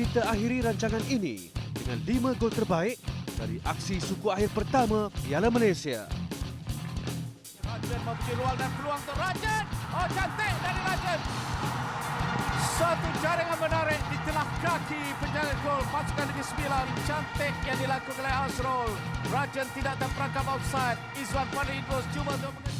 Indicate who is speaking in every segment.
Speaker 1: kita akhiri rancangan ini dengan 5 gol terbaik dari aksi suku akhir pertama Piala Malaysia.
Speaker 2: Rajan mempunyai ruang dan peluang untuk Rajan. Oh cantik dari Rajan. Satu jaringan menarik di tengah kaki penjaga gol pasukan Negeri Sembilan. Cantik yang dilakukan oleh Azrul. Rajan tidak terperangkap offside. Izwan pada Idrus cuba untuk mengejar.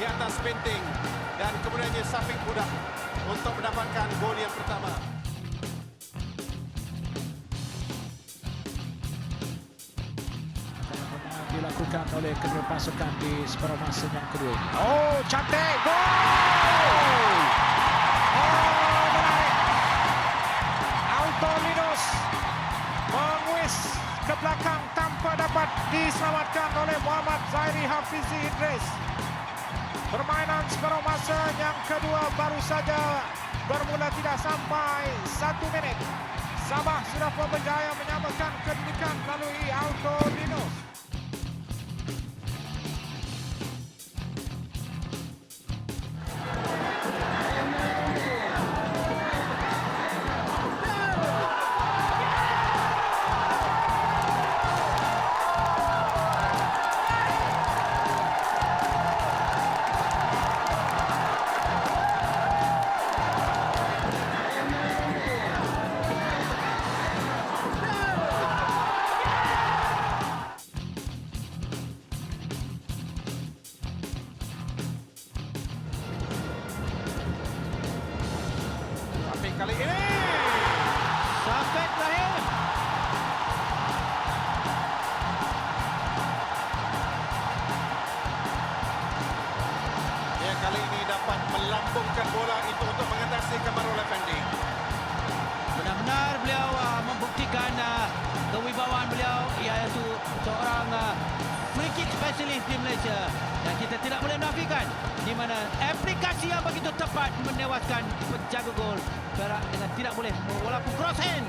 Speaker 3: Di atas penting. Dan kemudiannya Safik Budak untuk mendapatkan gol yang pertama.
Speaker 4: dilakukan oleh kedua pasukan di separuh masa yang kedua ini. Oh, cantik! Gol! Oh, menarik! Menguis ke belakang tanpa dapat diselamatkan oleh Muhammad Zairi Hafizi Idris. Permainan separuh masa yang kedua baru saja bermula tidak sampai satu minit. Sabah sudah berjaya menyamakan kedudukan melalui Alto Linus.
Speaker 3: Kali ini.
Speaker 2: Safik Rahim.
Speaker 3: Dia kali ini dapat melambungkan bola itu untuk mengatasi Kamarul Effendi.
Speaker 5: Benar-benar beliau uh, membuktikan uh, kewibawaan beliau iaitu seorang uh, free kick specialist di Malaysia dan kita tidak boleh menafikan di mana aplikasi yang begitu tepat menewaskan penjaga gol Perak dengan tidak boleh walaupun cross hand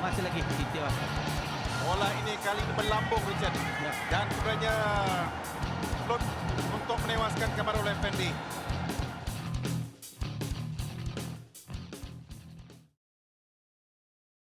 Speaker 5: masih lagi ditewaskan.
Speaker 3: Bola ini kali ini melambung Richard.
Speaker 5: Ya.
Speaker 3: Dan kemudiannya Float untuk menewaskan Kamarul Effendi.